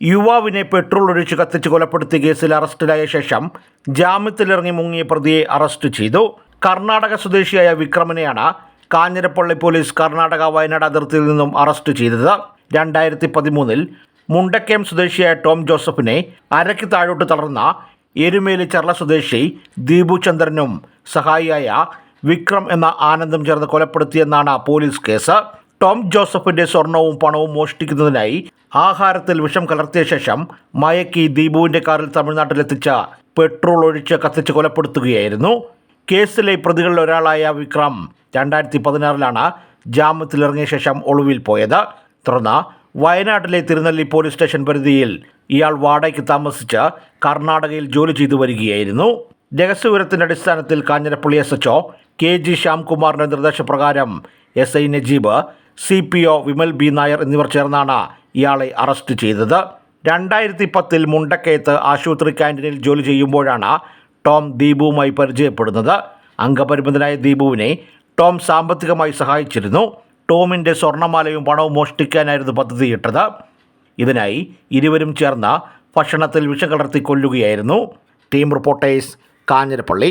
യുവാവിനെ പെട്രോൾ ഒഴിച്ച് കത്തിച്ച് കൊലപ്പെടുത്തിയ കേസിൽ അറസ്റ്റിലായ ശേഷം ജാമ്യത്തിലിറങ്ങി മുങ്ങിയ പ്രതിയെ അറസ്റ്റ് ചെയ്തു. കർണാടക സ്വദേശിയായ വിക്രമനെയാണ് കാഞ്ഞിരപ്പള്ളി പോലീസ് കർണാടക വയനാട് അതിർത്തിയിൽ നിന്നും അറസ്റ്റ് ചെയ്തത്. രണ്ടായിരത്തി പതിമൂന്നിൽ മുണ്ടക്കയം സ്വദേശിയായ ടോം ജോസഫിനെ അരയ്ക്ക് താഴോട്ട് തളർന്ന എരുമേലി ചർള സ്വദേശി ദീപു ചന്ദ്രനും സഹായിയായ വിക്രം എന്ന ആനന്ദം ചേർന്ന് കൊലപ്പെടുത്തിയെന്നാണ് പോലീസ് കേസ്. ടോം ജോസഫിന്റെ സ്വർണവും പണവും മോഷ്ടിക്കുന്നതിനായി ആഹാരത്തിൽ വിഷം കലർത്തിയ ശേഷം മയക്കി ദീപുവിന്റെ കാറിൽ തമിഴ്നാട്ടിലെത്തിച്ച പെട്രോൾ ഒഴിച്ച് കത്തിച്ച് കൊലപ്പെടുത്തുകയായിരുന്നു. കേസിലെ പ്രതികളിൽ ഒരാളായ വിക്രം രണ്ടായിരത്തി പതിനാറിലാണ് ജാമ്യത്തിലിറങ്ങിയ ശേഷം ഒളിവിൽ പോയത്. തുടർന്ന് വയനാട്ടിലെ തിരുനെല്ലി പോലീസ് സ്റ്റേഷൻ പരിധിയിൽ ഇയാൾ വാടകയ്ക്ക് താമസിച്ച് കർണാടകയിൽ ജോലി ചെയ്തു വരികയായിരുന്നു. രഹസ്യവിവരത്തിന്റെ അടിസ്ഥാനത്തിൽ Kanjirappally S H O K G ശ്യാംകുമാറിന്റെ നിർദ്ദേശപ്രകാരം S I Najeeb C P O Vimal B Nair എന്നിവർ ചേർന്നാണ് ഇയാളെ അറസ്റ്റ് ചെയ്തത്. രണ്ടായിരത്തി പത്തിൽ മുണ്ടക്കയത്ത് ആശുപത്രി ക്യാന്റീനിൽ ജോലി ചെയ്യുമ്പോഴാണ് ടോം ദീപുവുമായി പരിചയപ്പെടുന്നത്. അംഗപരിമിതനായ ദീപുവിനെ ടോം സാമ്പത്തികമായി സഹായിച്ചിരുന്നു. ടോമിന്റെ സ്വർണമാലയും പണവും മോഷ്ടിക്കാനായിരുന്നു പദ്ധതിയിട്ടത്. ഇതിനായി ഇരുവരും ചേർന്ന് ഭക്ഷണത്തിൽ വിഷം കലർത്തി കൊല്ലുകയായിരുന്നു ടീം റിപ്പോർട്ടേഴ്സ് കാഞ്ഞിരപ്പള്ളി.